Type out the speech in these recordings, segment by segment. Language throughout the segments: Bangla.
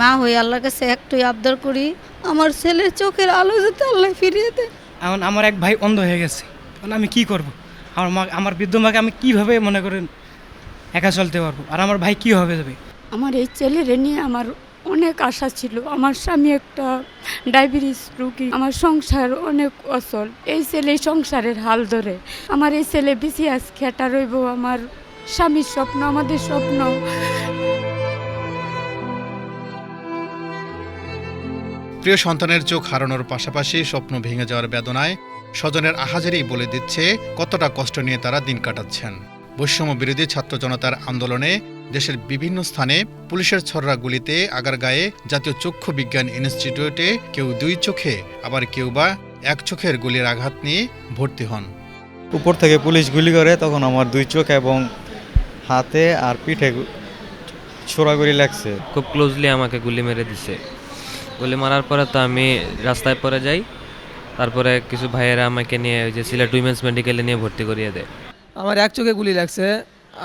মা হয়ে আল্লাহর কাছে একটুই আবদার করি আমার ছেলের চোখের আলো যাতে আল্লাহ ফিরিয়ে দেয়। এখন আমার এক ভাই অন্ধ হয়ে গেছে। এখন আমি কি করব? আমার মা আমার বৃদ্ধ মাকে আমি কীভাবে মনে করেন একা চলতে পারব? আর আমার ভাই কী হবে যাবে? আমার এই ছেলেরে নিয়ে আমার অনেক আশা ছিল। আমার স্বামী একটা ডায়াবেটিস রুগী। আমার সংসার অনেক অচল। এই ছেলে সংসারের হাল ধরে। আমার এই ছেলে বিসিএস খেটা রইব। আমার স্বামীর স্বপ্ন আমাদের স্বপ্ন। প্রিয় সন্তানের চোখ হারানোর পাশাপাশি স্বপ্ন ভেঙে যাওয়ার বেদনায় স্বজনের আহাজারেই বলে দিচ্ছে কতটা কষ্ট নিয়ে তারা দিন কাটাচ্ছেন। বৈষম্য বিরোধী ছাত্র জনতার আন্দোলনে দেশের বিভিন্ন স্থানে পুলিশের ছররা গুলিতে আগারগাঁয়ে জাতীয় চক্ষু বিজ্ঞান ইনস্টিটিউটে কেউ দুই চোখে আবার কেউ বা এক চোখের গুলির আঘাত নিয়ে ভর্তি হন। উপর থেকে পুলিশ গুলি করে তখন আমার দুই চোখ এবং হাতে আর পিঠে ছোড়াগুলি লাগছে। খুব ক্লোজলি আমাকে গুলি মেরে দিছে। গুলি মারার পরে তো আমি রাস্তায় পরে যাই। তারপরে কিছু ভাইয়েরা আমাকে নিয়ে ওই যে সিলেট উইমেন্স মেডিকেলে নিয়ে ভর্তি করিয়ে দেয়। আমার এক চোখে গুলি লাগছে,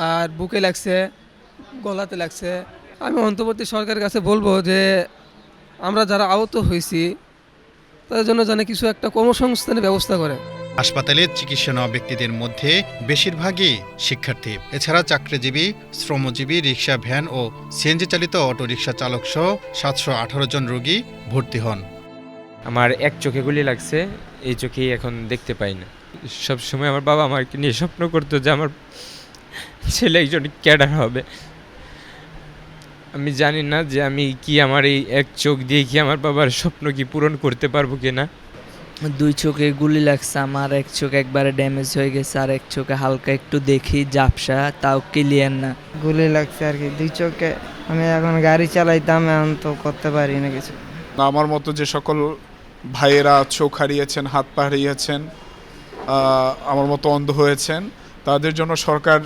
আর বুকে লাগছে, গলাতে লাগছে। আমি অন্তর্বর্তী সরকারের কাছে বলব যে, আমরা যারা আহত হয়েছি, তাদের জন্য যেন কিছু একটা কর্মসংস্থানের ব্যবস্থা করে। হাসপাতালে চিকিৎসা নেওয়া ব্যক্তিদের মধ্যে বেশিরভাগই শিক্ষার্থী। এছাড়া চাকরিজীবী, শ্রমজীবী রিক্সা ভ্যান ও সিএনজি চালিত অটোরিকশা চালক সহ সাতশো আঠারো জন রোগী ভর্তি হন। আমার এক চোখে গুলি লাগছে, এই চোখেই এখন দেখতে পাই না। সব সময় আমার বাবা আমাকে নিয়ে স্বপ্ন করতো যে আমার ছেলে একজন ক্যাডার হবে। আমি জানি না যে আমি কি আমার এই এক চোখ দিয়ে কি আমার বাবার স্বপ্ন কি পূরণ করতে পারব কি না দুই চোখে গুলি লাগছে আমার এক চোখ একবারে ড্যামেজ হয়ে গেছে আর এক চোখে হালকা একটু দেখি জাপসা তাও ক্লিয়ার না। গুলি লাগছে আর কি দুই চোখে। আমি এখন গাড়ি চালাইতাম এখন তো করতে পারি না কিছু। আমার মতো যে সকল ভাইয়েরা চোখ হারিয়েছেন হাত পা হারিয়েছেন আমার মতো অন্ধ হয়েছেন তাদের জন্য সরকার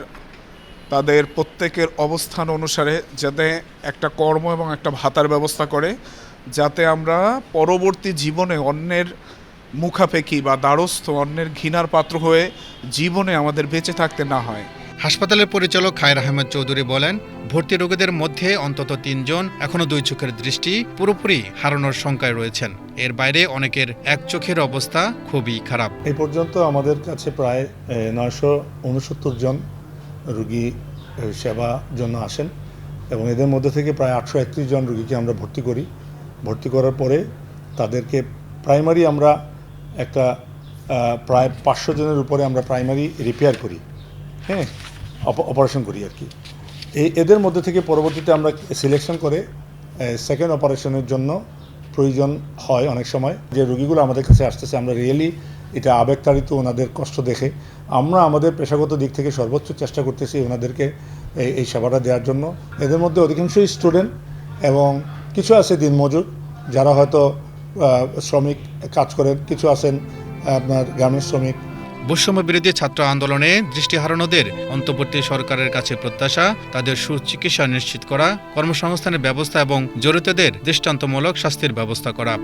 তাদের প্রত্যেকের অবস্থান অনুসারে যাতে একটা কর্ম এবং একটা ভাতার ব্যবস্থা করে যাতে আমরা পরবর্তী জীবনে অন্যের মুখাপেক্ষি বা দ্বারস্থ অন্যের ঘৃণার পাত্র হয়ে জীবনে আমাদের বেঁচে থাকতে না হয়। হাসপাতালের পরিচালক খায়ের আহমেদ চৌধুরী বলেন ভর্তি রোগীদের মধ্যে অন্তত তিনজন এখনও দুই চোখের দৃষ্টি পুরোপুরি হারানোর শঙ্কায় রয়েছেন। এর বাইরে অনেকের এক চোখের অবস্থা খুবই খারাপ। এই পর্যন্ত আমাদের কাছে প্রায় নয়শো উনসত্তর জন রুগী সেবা জন্য আসেন এবং এদের মধ্যে থেকে প্রায় আটশো একত্রিশ জন রুগীকে আমরা ভর্তি করি। ভর্তি করার পরে তাদেরকে প্রাইমারি আমরা একটা প্রায় পাঁচশো জনের উপরে আমরা প্রাইমারি রিপেয়ার করি হ্যাঁ? অপারেশন করি আর কি। এই এদের মধ্যে থেকে পরবর্তীতে আমরা সিলেকশন করে সেকেন্ড অপারেশনের জন্য প্রয়োজন হয় অনেক সময়। যে রুগীগুলো আমাদের কাছে আসতেছে, আমরা রিয়েলি এটা আবেগতাড়িত ওনাদের কষ্ট দেখে, আমরা আমাদের পেশাগত দিক থেকে সর্বোচ্চ চেষ্টা করতেছি ওনাদেরকে এই সেবাটা দেওয়ার জন্য। এদের মধ্যে অধিকাংশই স্টুডেন্ট এবং কিছু আছে দিনমজুর, যারা হয়তো শ্রমিক কাজ করেন কিছু আছেন আপনার গ্রামের শ্রমিক। বৈষম্য বিরোধী ছাত্র আন্দোলনে দৃষ্টি হারানোদের অন্তর্বর্তী সরকারের কাছে প্রত্যাশা, তাদের সুচিকিৎসা নিশ্চিত করা, কর্মসংস্থানের ব্যবস্থা এবং জড়িতদের দৃষ্টান্তমূলক শাস্তির ব্যবস্থা করা।